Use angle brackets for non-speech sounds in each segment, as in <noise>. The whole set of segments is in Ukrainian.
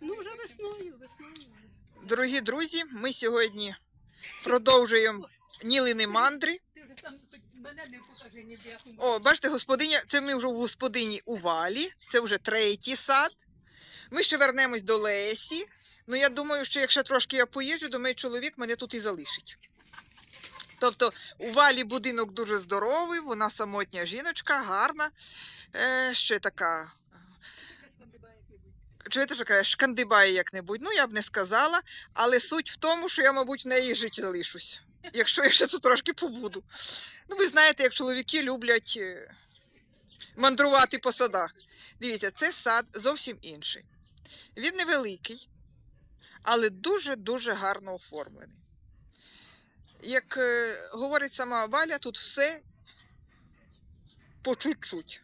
Ну, вже весною, весною. Дорогі друзі, ми сьогодні продовжуємо Нілини мандри. Ти вже там мене не покажи ніде. О, бачите, господиня, це ми вже в господині у валі, це вже третій сад. Ми ще вернемось до Лесі. Ну, я думаю, що якщо трошки я поїжджу, то мій чоловік мене тут і залишить. Тобто у валі будинок дуже здоровий, вона самотня жіночка, гарна, е, ще така. Чуєте, що каже, шкандибає як-небудь. Ну, я б не сказала, але суть в тому, що я, мабуть, в неї жити залишусь, якщо я ще тут трошки побуду. Ну, ви знаєте, як чоловіки люблять е, мандрувати по садах. Дивіться, це сад зовсім інший. Він невеликий, але дуже-дуже гарно оформлений. Як е, говорить сама Валя, тут все по чуть-чуть.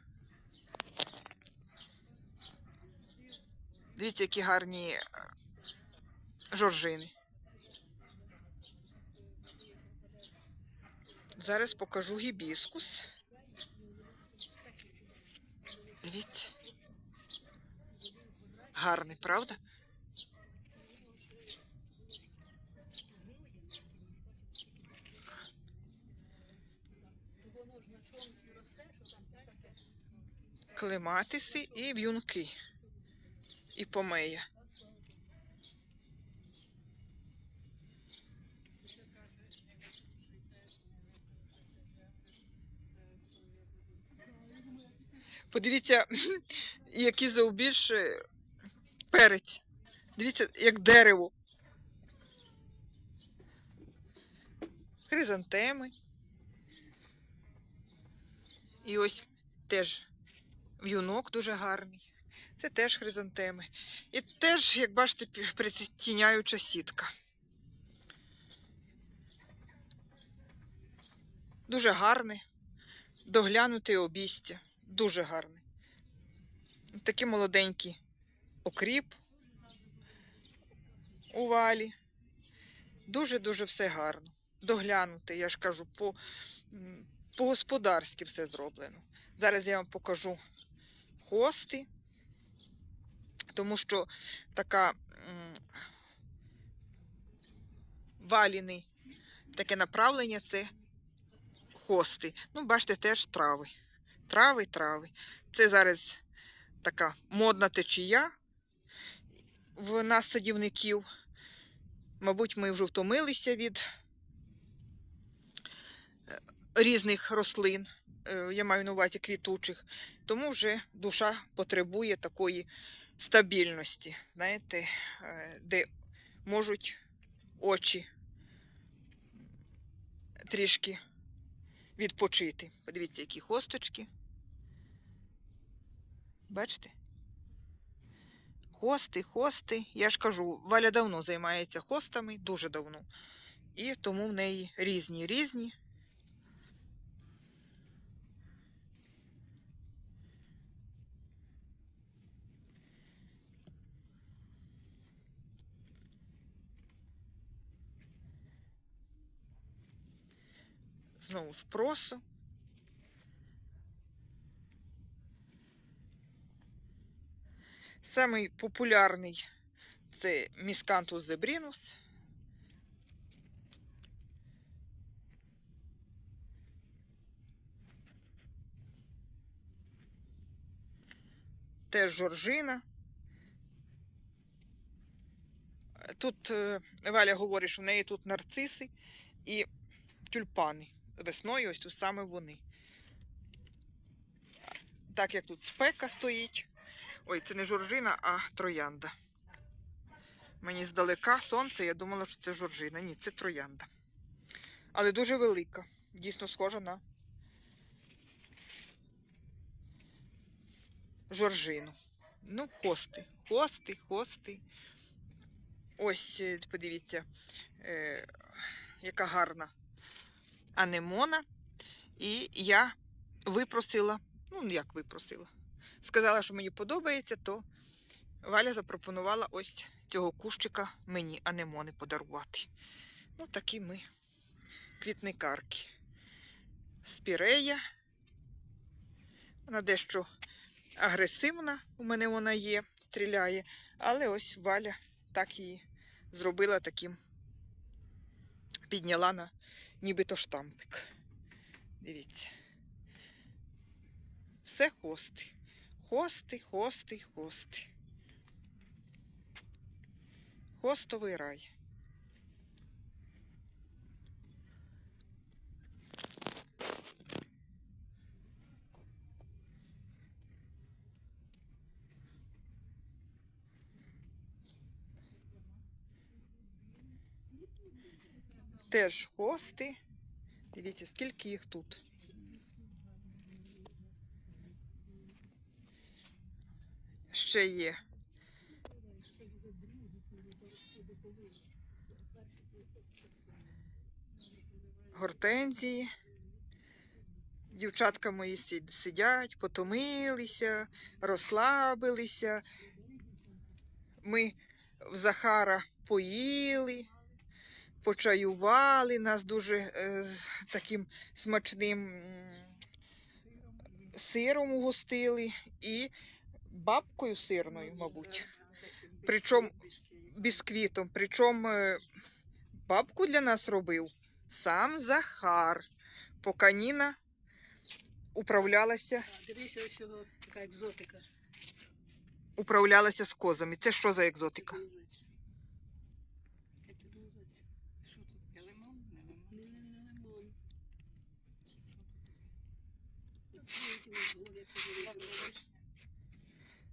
Дивіться, які гарні е, жоржини. Зараз покажу гібіскус. Дивіться. Гарний, правда? Клематиси і в'юнки. І помея. Подивіться, <laughs> завбільш е, перець. Дивіться, як дерево. Хризантеми. І ось теж в'юнок дуже гарний. Це теж хризантеми. І теж, як бачите, притіняюча сітка. Дуже гарне, доглянуте обістя. Дуже гарний. Такий молоденький окріп у валі. Дуже-дуже все гарно. Доглянуте, я ж кажу, по, по-господарськи все зроблено. Зараз я вам покажу хости, тому що така валіни, таке направлення це хости. Ну, бачите, теж трави. Трави, трави. Це зараз така модна течія в нас садівників. Мабуть, ми вже втомилися від е, різних рослин, е, я маю на увазі квітучих, тому вже душа потребує такої стабільності, знаєте, е, де можуть очі трішки відпочити. Подивіться, які хосточки. Бачите? Хости, хости. Я ж кажу, Валя давно займається хостами, дуже давно. І тому в неї різні різні. Знову ж просо. Самий популярний це міскантус зебрінус. Теж жоржина. Тут е, Валя говорить, що в неї тут нарциси і тюльпани. Весною ось тут саме вони. Так як тут спека стоїть. Ой, це не жоржина, а троянда. Мені здалека сонце, я думала, що це жоржина. Ні, це троянда. Але дуже велика. Дійсно схожа на жоржину. Ну, хости. Хости, хости. Ось, е, подивіться, е, яка гарна анемона. І я випросила, ну, як випросила, сказала, що мені подобається, то Валя запропонувала ось цього кущика мені анемони подарувати. Ну, такі ми квітникарки. Спірея. Вона дещо агресивна, у мене вона є. стріляє. Але ось Валя так її зробила таким. Підняла на нібито штампик. Дивіться. Все хости. Хости, хости, хости. Хостовий рай. Теж хости. Дивіться, скільки їх тут. Ще є. Гортензії. Дівчатка мої сидять, потомилися, розслабилися. Ми в Захара поїли, почаювали, нас дуже е, таким смачним сиром угостили і бабкою сирною, мабуть. Причому бісквітом. Причому е, бабку для нас робив сам Захар. Поки Ніна управлялася, Дивися, ось його така екзотика. управлялася з козами. Це що за екзотика? Як називається? Як це називається? Що тут? Я лимон, не лимон. Не, не, не лимон.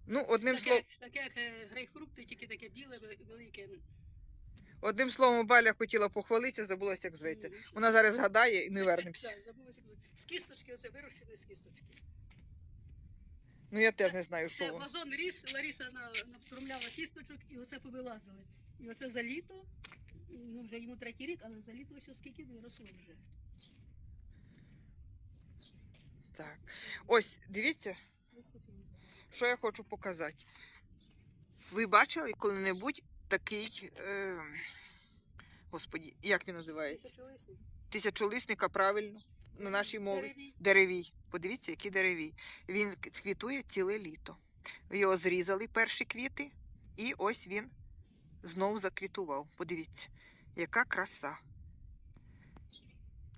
Ну, це одним словом, таке як е, грейпфрукти, тільки таке біле, велике. одним словом, Валя хотіла похвалитися, забулася, як зветься. Вона зараз згадає і ми вернемося. З кісточки, оце вирощене з кісточки. Ну я теж не знаю, Це що воно. вазон ріс, Лариса на, навстромляла кісточок і оце повилазили. І оце за літо, ну вже йому третій рік, але за літо ось скільки виросло вже. Так. Ось, дивіться, що я хочу показати. Ви бачили коли-небудь такий. Е... Господі, як він називається? Тисячолисний. Тисячолисника, правильно, на нашій мові. Деревій. Деревій. Подивіться, який деревій. Він квітує ціле літо. Його зрізали перші квіти, і ось він знову заквітував. Подивіться, яка краса.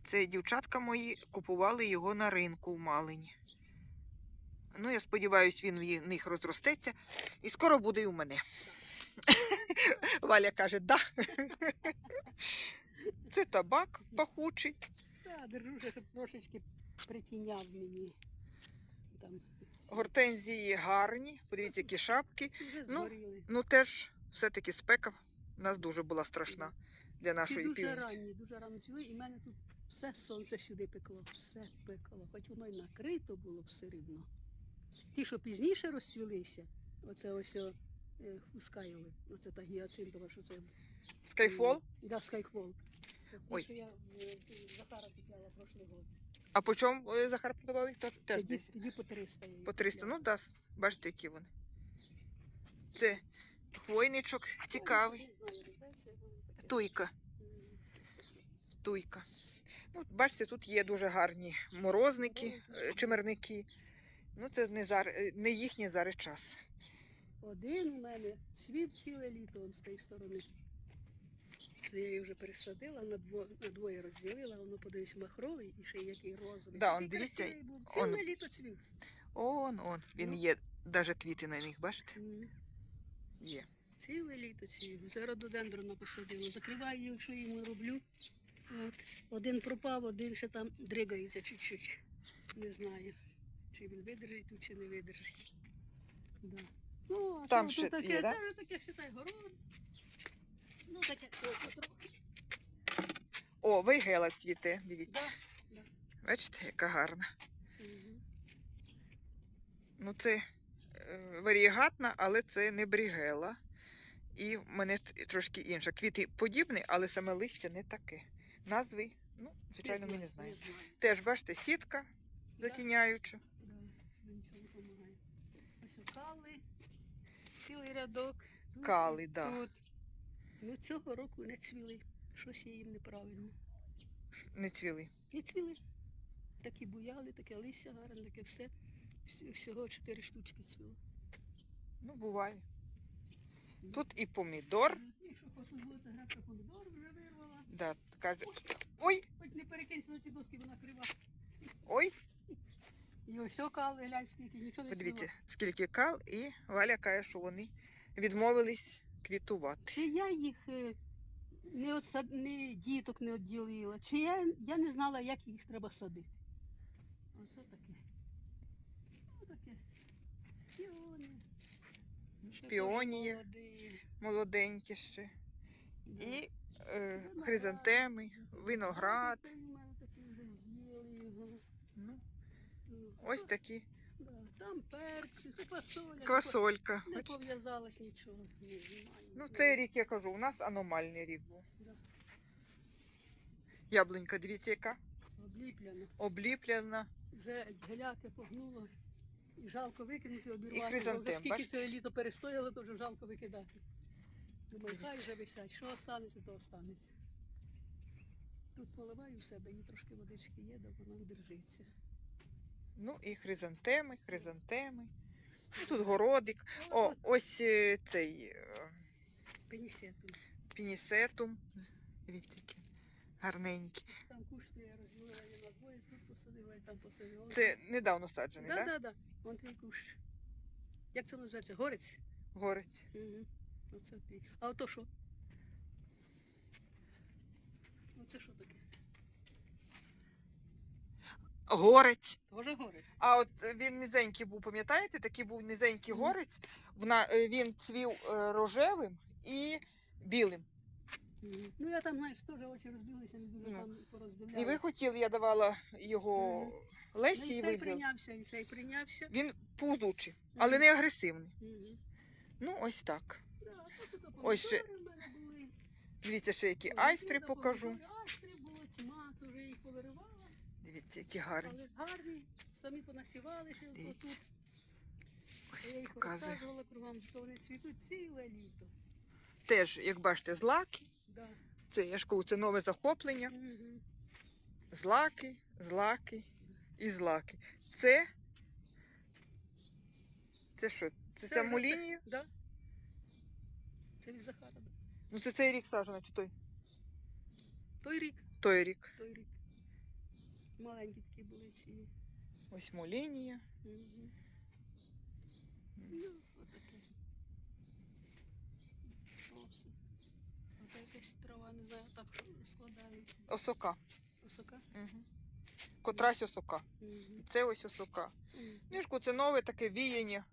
Це дівчатка мої купували його на ринку в Малині. Ну, я сподіваюся, він в них розростеться і скоро буде і у мене. <laughs> Валя каже, да. <laughs> Це табак пахучий. Так, держу, щоб трошечки притіняв мені. Там Гортензії гарні. Подивіться, які шапки. <laughs> ну. Ну теж все-таки спека у нас дуже була страшна для нашої дуже півночі. ранні, дуже рано цвіли, і в мене тут все сонце сюди пекло, все пекло. Хоч воно й накрито було все рівно. Ті, що пізніше розцвілися, оце ось о, е, оце та гіацинтова, що це. Скайфол. Да, скайхвол. Це Ой. що я е, Захара купляла прошлий год. А по чому е, Захар продавав їх? Теж Тоді, десь тоді по 300 я її по 300. купляла. Ну, да, бачите, які вони. Це хвойничок цікавий. Не знаю, роздається, воно таке. Туйка. М, ось таке. Туйка. Ну, бачите, тут є дуже гарні морозники, е, чимерники. Ну, це не, зар... е, не їхній зараз час. Один у мене цвів ціле літо он з тієї сторони. Це я її вже пересадила, на, дво, на двоє розділила, воно подивись махровий і ще який розовий. Да, он, дивіться, був. он- Ціле літо цвів. Он, он, він Ну. є, навіть квіти на них, бачите? М, Є. Ціле літо цвів. Це рододендрона посадила. Закриваю, якщо йому роблю. От. Один пропав, один ще там дригається чуть-чуть. Не знаю, чи він видержить тут, чи не видержить. Да. Ну, а Там це ще тут таке, є, да? це вже таке, считай, город. Ну, таке всього потрохи. О, вейгела цвіте, дивіться. Да. Бачите, яка гарна. Мгм. Ну, це е, варієгатна, але це не брігела. І в мене т- трошки інша. Квіти подібні, але саме листя не таке. Назви, ну, звичайно, ми не знаємо. знаю. Теж, бачите, сітка затіняюча. Да, нічого не допомагає. Ось кали, цілий рядок. Тут, Кали, да. Тут. Ну, цього року не цвіли. Щось є їм неправильно. Не цвіли. Не цвіли. Такі буяли, таке листя гарне, таке все. Всього чотири штучки цвіло. Ну, буває. Тут і помідор. І що помідор вже вирвала. Да, каже, ой, Хоч не перекинься на ці доски, вона крива. ой, І ось окали, глянь, скільки, нічого не подивіться, скільки кал, і Валя каже, що вони відмовились квітувати. Чи я їх е, не, отсад... не діток не відділила, чи я, я не знала, як їх треба садити. Оце таке. Отаке. Піонії. Молоденькі ще. Да. І. хризантеми, виноград. Ну, ось такі. Там перці, по- Квасолька. Не пов'язалось нічого. Ну, цей рік я кажу, у нас аномальний рік був. Да. Яблунька, дивіться, яка Обліпляно. обліплена. Вже геляки погнуло. І жалко викинути, обірвати. Бо хризантем, скільки бачите? це літо перестояло, то вже жалко викидати. Думаю, хай вже висять. Що останеться, то останеться. Тут поливаю в себе, і трошки водички є, то воно держиться. Ну і хризантеми, хризантеми. Ну, тут городик. О, ось е, цей е, Пенісету. пінісетум. Дивіться, який гарненький. Там куш, то я розділила її на двоє, тут посадила і там посадила. Це недавно саджений, да, так? да, да. Вон твій кущ. Як це називається? Горець? Горець. Угу. Оце твій. А ото що? Оце що таке? Горець. Тоже горець. А от е, він низенький був, пам'ятаєте? Такий був низенький Мгм. горець. Вона, е, він цвів е, рожевим і білим. Мгм. Ну я там, знаєш, теж очі розбилися, не дуже Ну. там пороздивляла. І ви хотіли, я давала його Мгм. Лесі, ну, і і ви цей взяли. прийнявся, і цей прийнявся. Він повзучий, але Мгм. не агресивний. Мгм. Ну, ось так. Тут Ось ще. Дивіться, ще які айстри покажу. Айстри було тьма, теж я їх повиривала. Дивіться, які гарні. Але гарні, самі понасівалися Дивіться. отут. Ось Я їх показую. розсаджувала кругом, то вони цвітуть ціле літо. Теж, як бачите, злаки. Да. Це я ж кажу, це нове захоплення. Злаки, злаки і злаки. Це. Це що? Це Це ця вже мулінія? Да. Від Захара. да. Ну це цей рік саджано, чи той? Той рік, Той рік. той рік. Маленькі такі були ці. Ось мулінія. Мгм. Ну, отаке. Оси. Оце якась трава, не знаю, так складається. Осока. Осока? Угу. Котрась осока. Мгм. І це ось осока. Мгм. Ну, ж це нове таке віяння.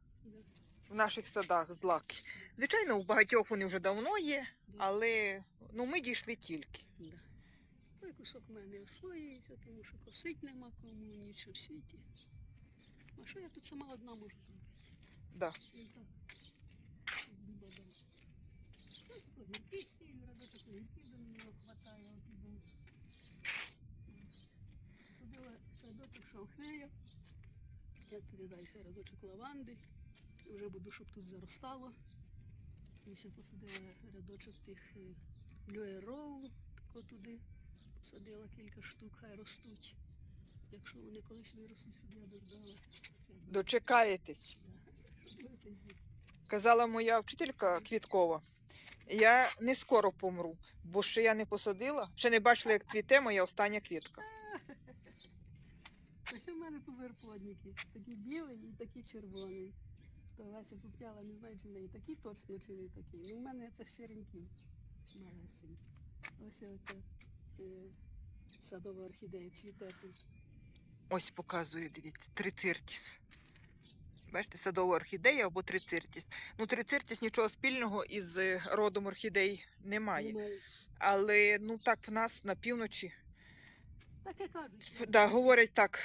В наших садах злаки. Звичайно, у багатьох вони вже давно є, але ну, ми дійшли тільки. Да. Той кусок в мене освоюється, тому що косить нема кому нічого в світі. А що я тут сама одна можу зробити? Да. Ну, радочок. Садила рядочок шалфея. Я туди далі рядочок лаванди. Вже буду, щоб тут заростало. І ще посадила рядочок тих е, люероу, тако туди. Посадила кілька штук, хай ростуть. Якщо вони колись виростуть, щоб я дождалась. Дочекаєтесь. Казала моя вчителька Квіткова. Я не скоро помру, бо ще я не посадила, ще не бачила, як цвіте моя остання квітка. <laughs> Ось у мене пузирплодники. Такі білий і такі червоний. То Леся купляла, не знаю, чи в неї такі точно, чи не такі. Ну, в мене це щеренькі малесенькі. Ось оце е, садова орхідея цвіте тут. Ось показую, дивіться, трициртіс. Бачите, садова орхідея або трициртіс. Ну, трициртіс нічого спільного із е, родом орхідей немає. Немає. Але ну так в нас на півночі. Таке кажуть. Да, говорять так.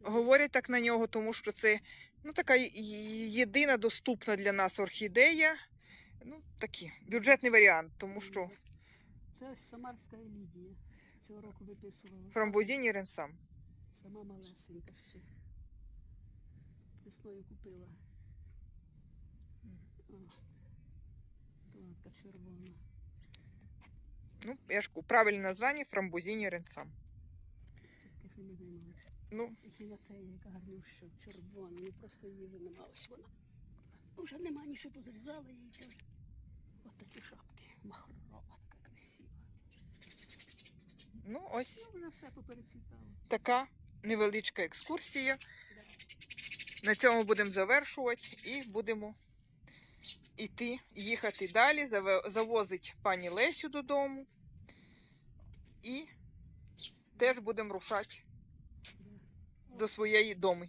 Говорять так на нього, тому що це ну, така єдина доступна для нас орхідея. Ну, такий бюджетний варіант, тому що Це Самарська Елідія. Цього року виписувала. фрамбузіні ренсам. Сама малесенька ще. Весною купила. Червона. Ну, я ж правильне названня фрамбузіні ренсам. Це таке, що не вимовиш. Ну, І хіноцея, яка гарнюща, червона. Ну просто її вже нема. Ось вона. Вже нема нічого позрізала її. Це такі шапки. Махрова така красива. Ну, ось Ну, вже все поперецвітало. така невеличка екскурсія. На цьому будемо завершувати і будемо йти, їхати далі, завозить пані Лесю додому. І теж будемо рушати до своєї доми.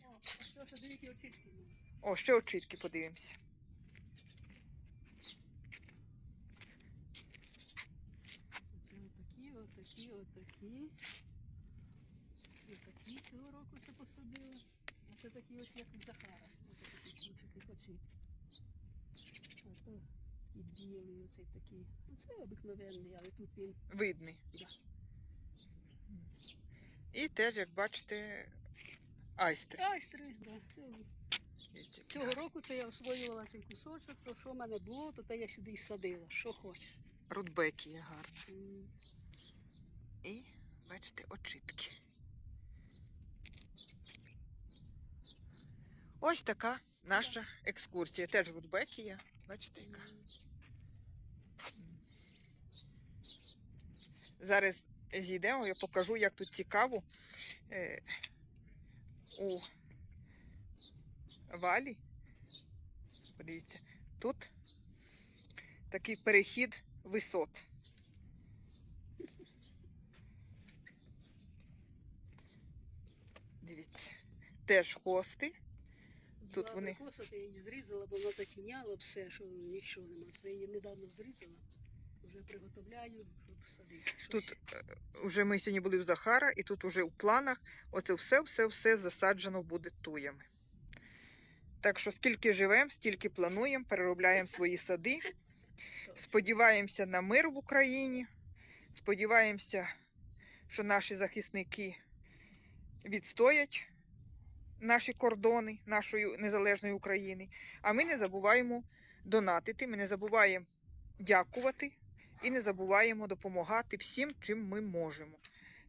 О, ще очітки подивимося. Це отакі, отакі, отакі. Отакі цього року це посадили. Це такі ось як в Захара. Ось такі кучики очі. А то і білий оцей такий. Оце обикновенний, але тут він. Видний. Да. І теж, як бачите, айстри. Айстри, да. Цього року це я освоювала цей кусочок, то що в мене було, то те я сюди і садила. Що хочеш. Рудбеки є гарні. М. І, бачите, очітки. Ось така наша екскурсія. Теж рудбекія. Бачите, яка. Зараз зійдемо, я покажу, як тут цікаво е, у валі. Подивіться, тут такий перехід висот. Дивіться, теж хости. Тут Була вони- я її зрізала, бо вона затіняла все, що нічого нема. Це я її недавно зрізала. Вже приготовляю, щоб садити. Тут вже ми сьогодні були в Захара, і тут уже у планах оце все, все, все засаджено буде туями. Так що скільки живемо, стільки плануємо, переробляємо свої сади. Сподіваємося на мир в Україні. Сподіваємося, що наші захисники відстоять наші кордони нашої незалежної України. А ми не забуваємо донатити, ми не забуваємо дякувати і не забуваємо допомагати всім, чим ми можемо.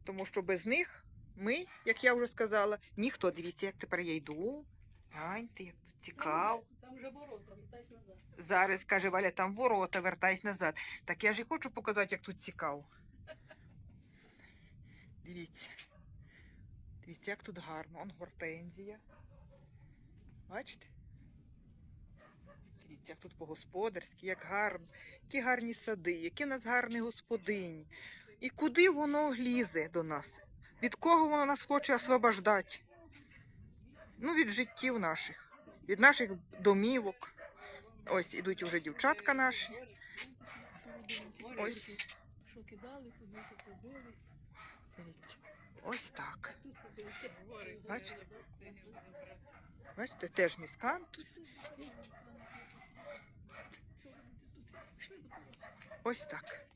Тому що без них ми, як я вже сказала, ніхто. Дивіться, як тепер я йду. Гляньте, як тут цікаво. Там вже ворота, вертайся назад. Зараз каже Валя, там ворота, вертайся назад. Так я ж і хочу показати, як тут цікаво. Дивіться. Дивіться, як тут гарно. Он гортензія. Бачите? Дивіться, як тут по-господарськи, як гарно, які гарні сади, які в нас гарні господині. І куди воно лізе до нас? Від кого воно нас хоче освобождати? Ну, від життів наших, від наших домівок. Ось ідуть уже дівчатка наші. Ось. Що кидали, кудись побили. Дивіться. Ось так. Бачите? Бачите, теж міскантус. Ось так.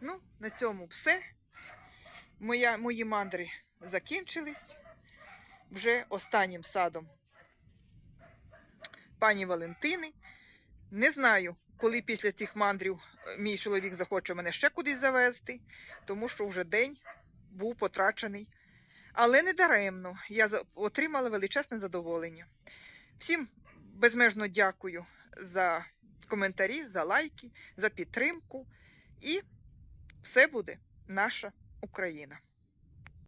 Ну, на цьому все. Моя, мої мандри закінчились. Вже останнім садом пані Валентини. Не знаю, коли після цих мандрів е, мій чоловік захоче мене ще кудись завезти, тому що вже день був потрачений. Але не даремно. Я отримала величезне задоволення. Всім безмежно дякую за коментарі, за лайки, за підтримку. І все буде наша Україна.